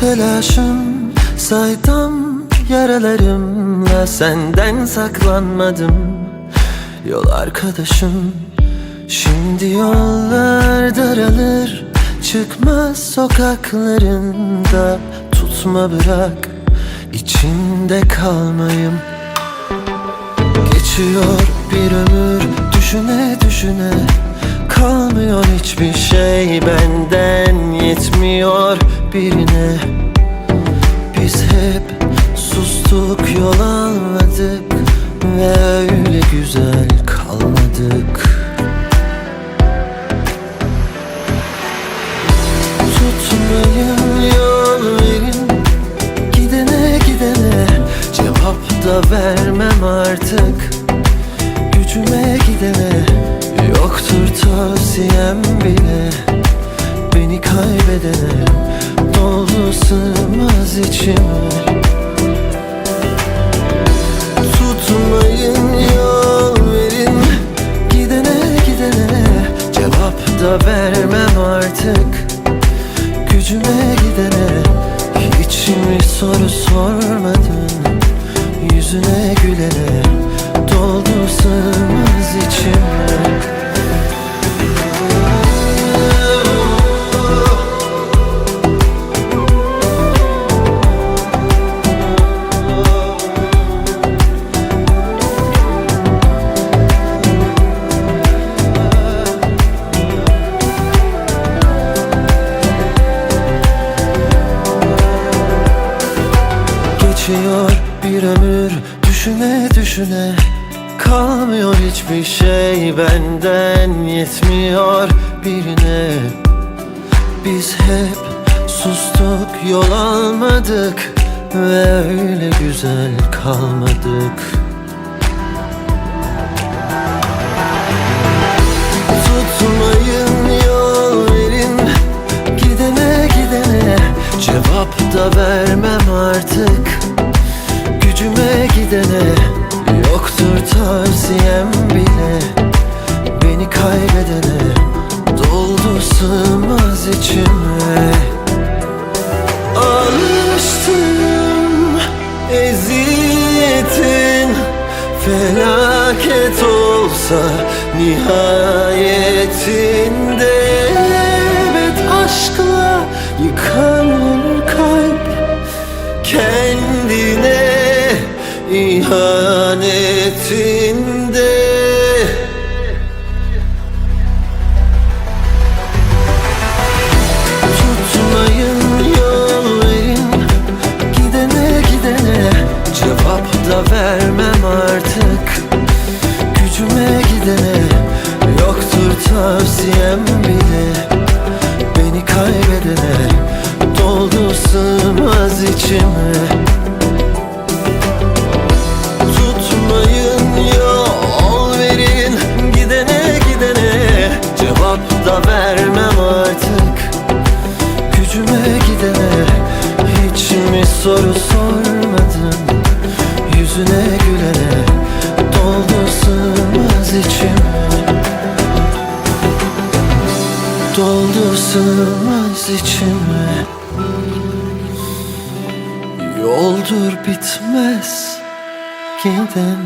telaşım Saydam yaralarımla senden saklanmadım. Yol arkadaşım Şimdi yollar daralır Çıkmaz sokaklarında. Tutma bırak içinde kalmayım. Geçiyor bir ömür düşüne düşüne. Kalmıyor hiçbir şey benden yetmiyor birine Biz hep sustuk yol almadık Ve öyle güzel kalmadık. Tutmayın yol verin Gidene gidene Cevap da vermem artık. Gücüme gidene Yoktur tavsiyem bile. Beni kaybedene sığmaz içime Tutmayın yol verin Gidene gidene Cevap da vermem artık. Gücüme gidene Hiç mi soru sormadın? Yüzüne gülene Doldu sığmaz içime Geçiyor bir ömür. Düşüne düşüne Kalmıyor hiçbir şey. Benden yetmiyor birine. Biz hep sustuk yol almadık Ve öyle güzel kalmadık. Tutmayın yol verin Gidene gidene Cevap da vermem artık gidene Yoktur tavsiyem bile. Beni kaybedene. Doldu sığmaz içime. Alıştım eziyetin. Felaket olsa nihayetinde Evet aşkla yıkanır ihanetinde Tutmayın yol verin Gidene gidene Cevap da vermem artık. Gücüme gidene Yoktur tavsiyem bile. Beni kaybedene da vermem artık. Gücüme gidene Hiç mi soru sormadın Yüzüne gülene Doldu sığmaz içime Doldu sığmaz içime Yoldur bitmez gidene